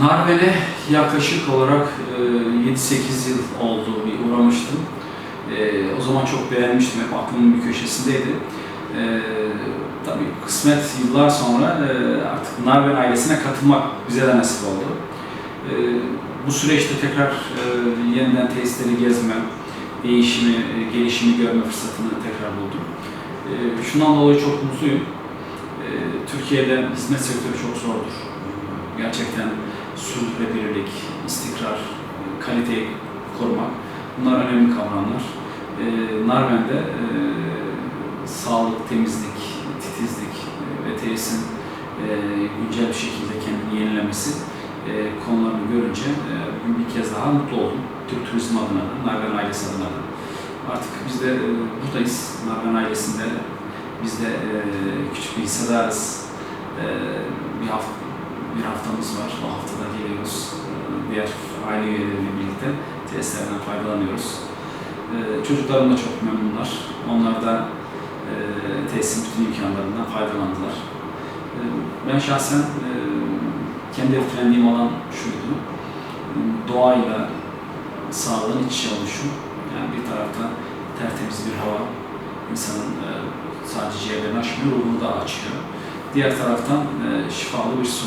Narven'e yaklaşık olarak e, 7-8 yıl oldu bir uğramıştım. E, o zaman çok beğenmiştim, hep aklımın bir köşesindeydi. E, tabii kısmet yıllar sonra e, artık Narven ailesine katılmak bize de nasip oldu. E, bu süreçte tekrar e, yeniden tesisleri gezme, değişimi, e, gelişimi görme fırsatını tekrar buldum. E, şundan dolayı çok mutluyum. E, Türkiye'de hizmet sektörü çok zordur. Gerçekten sürdürülebilirlik, istikrar, kaliteyi korumak bunlar önemli kavramlar. E, Narven'de e, sağlık, temizlik, titizlik e, ve tesisin e, güncel bir şekilde kendini yenilemesi e, konularını görünce e, bir kez daha mutlu oldum. Türk turizm adına da, Narven ailesi adına da. Artık biz de e, buradayız. Narven ailesinde biz de e, küçük bir hissedarız. E, bir hafta bir haftamız var. O haftada geliyoruz. E, Diğer aile üyeleriyle birlikte tesislerden faydalanıyoruz. E, Çocuklarım da çok memnunlar. Onlar da e, tesisin bütün imkanlarından faydalandılar. E, Ben şahsen e, kendi etkilendiğim alan şuydu. Doğayla sağlığın iç içe oluşu. Yani bir tarafta tertemiz bir hava, insanın e, sadece ciğerlerini açmıyor, ruhunu da açıyor. Diğer taraftan şifalı bir su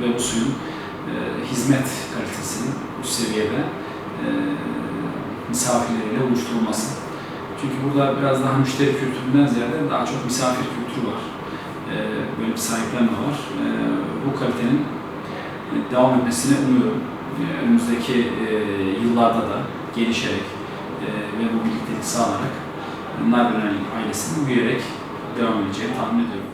ve bu suyun e, hizmet kalitesinin üst seviyede e, misafirleriyle oluşturulması. Çünkü burada biraz daha müşteri kültüründen ziyade daha çok misafir kültürü var. E, böyle bir sahiplenme var. Bu kalitenin devam etmesini umuyorum. Önümüzdeki yıllarda da gelişerek ve bu birliktelik sağlanarak Narben ailesinin büyüyerek devam edeceğini tahmin ediyorum.